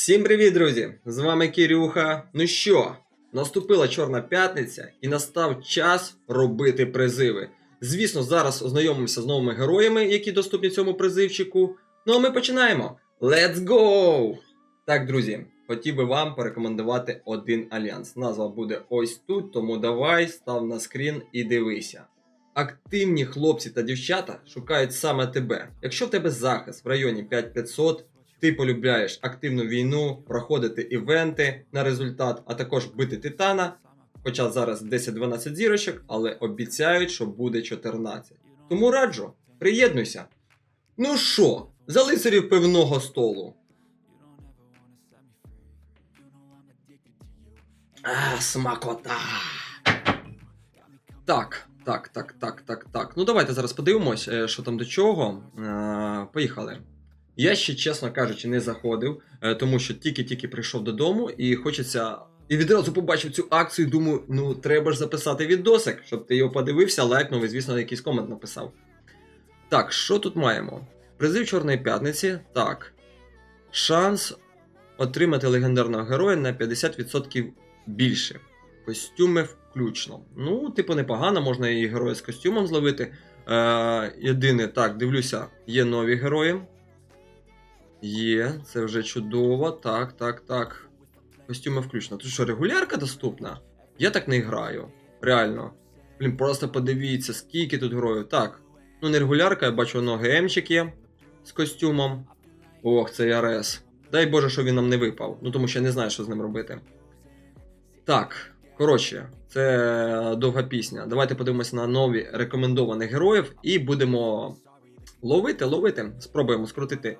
Всім привіт, друзі! З вами Кирюха. Ну що, наступила Чорна п'ятниця і настав час робити призиви. Звісно, зараз ознайомимося з новими героями, які доступні цьому призивчику. Ну а ми починаємо. Let's go! Так, друзі, хотів би вам порекомендувати один альянс. Назва буде ось тут, тому давай став на скрін і дивися. Активні хлопці та дівчата шукають саме тебе. Якщо в тебе захист в районі 5500, ти полюбляєш активну війну, проходити івенти на результат, а також бити титана. Хоча зараз 10-12 зірочок, але обіцяють, що буде 14. Тому раджу, приєднуйся. Ну що, за лицарів пивного столу. А, смакота. Так, так, так, так, так, так. Ну давайте зараз подивимось, е, що там до чого. Е, Поїхали. Я ще, чесно кажучи, не заходив, е, тому що тільки-тільки прийшов додому і хочеться. І відразу побачив цю акцію, думаю, ну треба ж записати відосик, щоб ти його подивився, лайкнув і, звісно, якийсь комент написав. Так, що тут маємо? Призив Чорної п'ятниці. Так. Шанс отримати легендарного героя на 50% більше. Костюми включно. Ну, типу, непогано, можна і героя з костюмом зловити. Е, єдине, так, дивлюся, є нові герої. Є, це вже чудово. Так, так, так. Костюми включно. Тут що, регулярка доступна? Я так не граю. Реально. Блін, просто подивіться, скільки тут героїв. Так. Ну, не регулярка, я бачу ноги Емчик є з костюмом. Ох, це РС. Дай Боже, що він нам не випав. Ну тому що я не знаю, що з ним робити. Так, коротше, це довга пісня. Давайте подивимося на нові рекомендованих героїв і будемо ловити, ловити. Спробуємо скрутити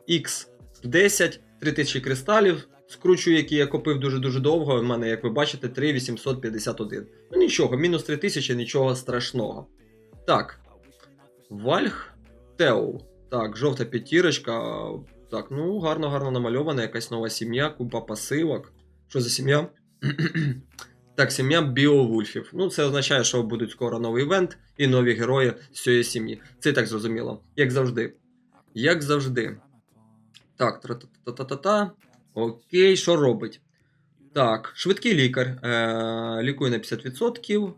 X10, 3000 кристалів. Скручую, які я купив дуже-дуже довго. У мене, як ви бачите, 3851. Ну нічого, мінус 3000, нічого страшного. Так. Вальх Теу. Так, жовта п'ятірочка. Так, ну гарно, гарно намальована, якась нова сім'я, купа пасивок. Що за сім'я? так, сім'я Біовульфів. Ну, це означає, що будуть скоро новий івент і нові герої з цієї сім'ї. Це так зрозуміло. Як завжди. Як завжди. Так, тра-та-та-та-та-та. Окей, що робить? Так, швидкий лікар. Е- лікує на 50%,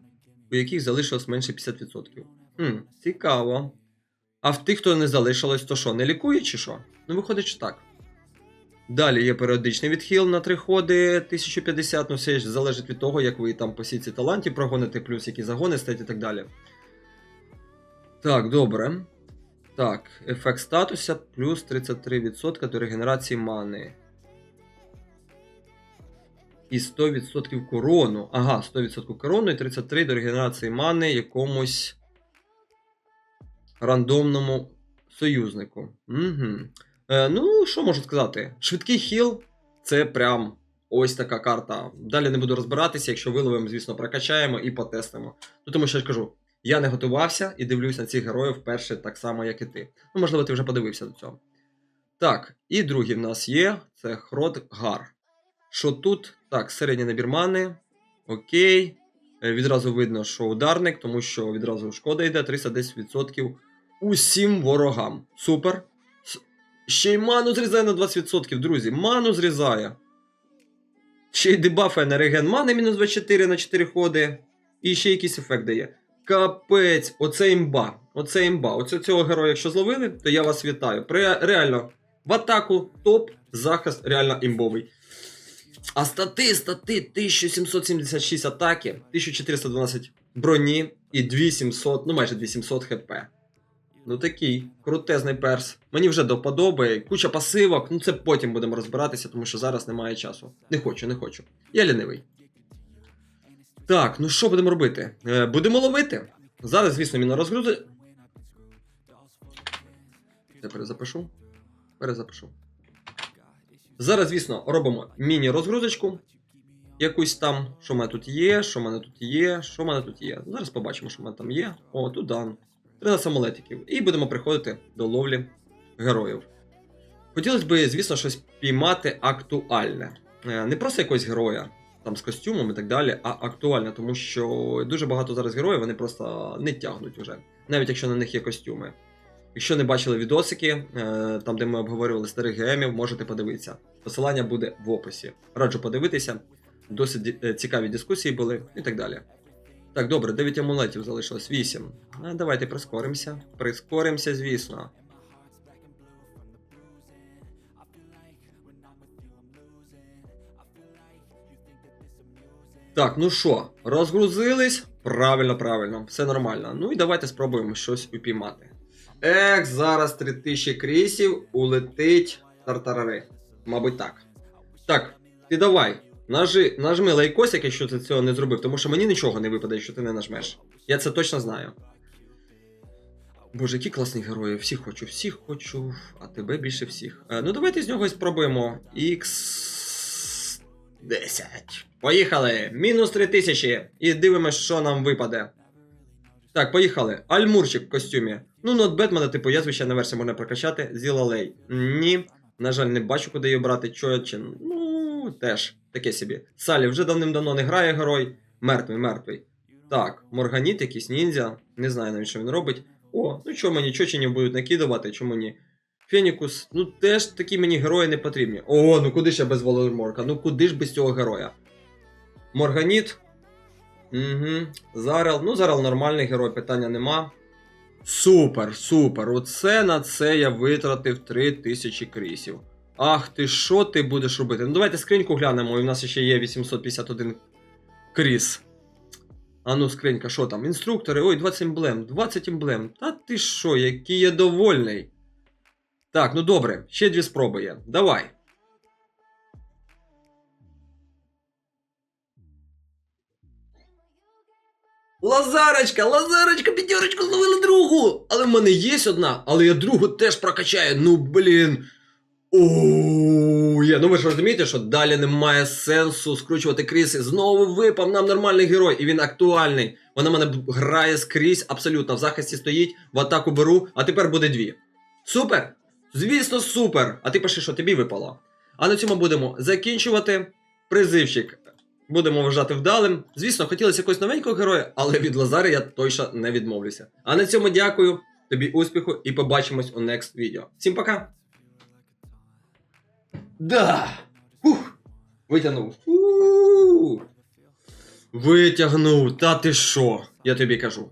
у яких залишилось менше 50%. Хм, цікаво. А в тих, хто не залишилось, то що, не лікує чи що? Ну, виходить, що так. Далі є періодичний відхил на 3 ходи 1050, ну все ж залежить від того, як ви там по сітці талантів прогоните, плюс які загони стоять і так далі. Так, добре. Так, ефект статуса плюс 33% до регенерації мани. І 100% корону. Ага, 100% корону і 33 до регенерації мани якомусь рандомному союзнику. Угу. Е, ну, що можу сказати? Швидкий хіл це прям ось така карта. Далі не буду розбиратися, якщо виловимо, звісно, прокачаємо і потестимо. Ну, тому що я ж кажу, я не готувався і дивлюсь на цих героїв вперше так само, як і ти. Ну, можливо, ти вже подивився до цього. Так, і другий в нас є це Хрот Гар. Що тут? Так, середній набір мани. Окей. Е, Відразу видно, що ударник, тому що відразу шкода йде 310% усім ворогам. Супер. Ще й ману зрізає на 20%, друзі. Ману зрізає. Ще й дебафає на реген мани мінус 24 на 4 ходи. І ще якийсь ефект дає. Капець, оце імба. Оце імба. Оце цього героя, якщо зловили, то я вас вітаю. При, реально, в атаку топ, захист реально імбовий. А стати, стати, 1776 атаки, 1412 броні і 2700, ну майже 2700 хп. Ну такий крутезний перс. Мені вже до подоби, куча пасивок, ну це потім будемо розбиратися, тому що зараз немає часу. Не хочу, не хочу. Я лінивий. Так, ну що будемо робити? Е, будемо ловити. Зараз, звісно, міна розгрузи. Я перезапишу. Перезапишу. Зараз, звісно, робимо міні-розгрузочку. Якусь там, що в мене тут є, що в мене тут є, що в мене тут є. Зараз побачимо, що в мене там є. О, тут дан. 13 самолетиків. І будемо приходити до ловлі героїв. Хотілося б, звісно, щось піймати актуальне. Е, Не просто якогось героя, там з костюмом і так далі, а актуальне, тому що дуже багато зараз героїв вони просто не тягнуть уже, навіть якщо на них є костюми. Якщо не бачили відосики, е, там де ми обговорювали старих гемів, можете подивитися. Посилання буде в описі. Раджу подивитися. Досить е, цікаві дискусії були і так далі. Так, добре, 9 амулетів залишилось 8. А, давайте прискоримося. Прискоримося, звісно. Так, ну що, розгрузились? Правильно, правильно, все нормально. Ну і давайте спробуємо щось упіймати. Ех, зараз 3000 крісів улетить тартарари. Мабуть, так. Так, ти давай. Нажи, нажми лайкосик, якщо ти цього не зробив, тому що мені нічого не випаде, якщо ти не нажмеш. Я це точно знаю. Боже, які класні герої. Всіх хочу, всіх хочу, а тебе більше всіх. Е, ну давайте з нього спробуємо. X10. Поїхали! Мінус 3000. І дивимось, що нам випаде. Так, поїхали. Альмурчик в костюмі. Ну, нот Бетмена, типу, я звичайна версія можна прокачати. Зілалей. Ні. На жаль, не бачу, куди її брати. Чочин. Ну, теж таке собі. Салі вже давним-давно не грає герой. Мертвий, мертвий. Так, Морганіт, якийсь ніндзя. Не знаю навіть, що він робить. О, ну чому мені чоченів будуть накидувати, чому ні? Фенікус, ну теж такі мені герої не потрібні. О, ну куди я без Володиморка? Ну куди ж без цього героя? Морганіт. Угу. Зарел. Ну, Зарел нормальний герой, питання нема. Супер, супер. Оце на це я витратив 3000 крісів. Ах ти, що ти будеш робити? Ну давайте скриньку глянемо, і в нас ще є 851 кріс. А ну, скринька, що там? Інструктори, ой, 20 емблем, 20 емблем. Та ти що, який я довольний. Так, ну добре, ще дві спроби є. Давай. Лазарочка, Лазарочка, п'ятерочку зловили другу. Але в мене є одна, але я другу теж прокачаю. Ну, блін. Оу. Ну ви ж розумієте, що далі немає сенсу скручувати кріси. Знову випав нам нормальний герой, і він актуальний. Вона мене грає скрізь абсолютно. В захисті стоїть, в атаку беру, а тепер буде дві. Супер! Звісно, супер! А ти пиши, що тобі випало. А на цьому будемо закінчувати. Призивчик будемо вважати вдалим. Звісно, хотілося якогось новенького героя, але від Лазари я точно не відмовлюся. А на цьому дякую, тобі успіху і побачимось у next відео. Всім пока! Да! Ух! Витягнув. У-у-у! Витягнув, та ти що? Я тобі кажу.